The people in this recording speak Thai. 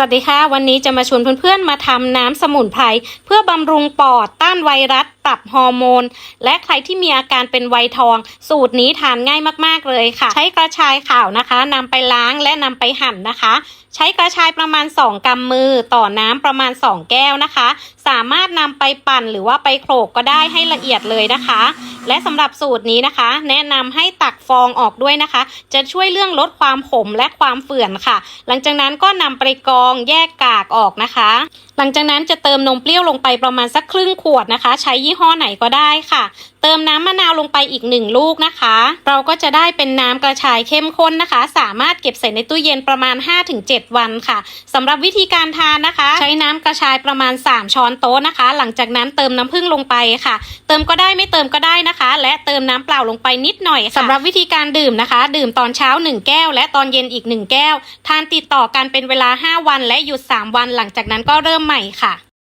วัสดีค่ะ วันนี้จะมาชวนเพื่อนๆมาทำน้ำสมุนไพรเพื่อบำรุงปอดต้านไวรัสปรับฮอร์โมน และใครที่มีอาการเป็นไวทอง สูตรนี้ทานง่ายมากๆเลยค่ะ ใช้กระชายขาวนะคะนำไปล้างและนำไปหั่นนะคะ ใช้กระชายประมาณ 2กำมือต่อน้ำประมาณ 2 แก้วนะคะ สามารถนำไปปั่นหรือว่าไปโขลกก็ได้ให้ละเอียดเลยนะคะ และสำหรับสูตรนี้นะคะ แนะนำให้ตักฟองออกด้วยนะคะ จะช่วยเรื่องลดความขมและความเฝื่อนค่ะ หลังจากนั้นก็นำไปกรองแยกกากออกนะคะ หลังจากนั้นจะเติมนมเปรี้ยวลงไปประมาณสักครึ่งขวดนะคะ ใช้ยี่ห้อไหนก็ได้ค่ะ เติมน้ำมะนาวลงไปอีกหนึ่งลูกนะคะ เราก็จะได้เป็นน้ำกระชายเข้มข้นนะคะ สามารถเก็บใส่ในตู้เย็นประมาณ 5-7 วันค่ะสำหรับวิธีการทานนะคะ ใช้น้ำกระชายประมาณ 3 ช้อนโต๊ะนะคะ หลังจากนั้นเติมน้ำผึ้งลงไปค่ะ เติมก็ได้ไม่เติมก็ได้นะคะและเติมน้ำเปล่าลงไปนิดหน่อยค่ะสำหรับวิธีการดื่มนะคะ ดื่มตอนเช้า 1 แก้ว และตอนเย็นอีก 1 แก้ว ทานติดต่อกันเป็นเวลา 5 วัน และหยุด 3 วันหลังจากนั้นก็เริ่มใหม่ค่ะ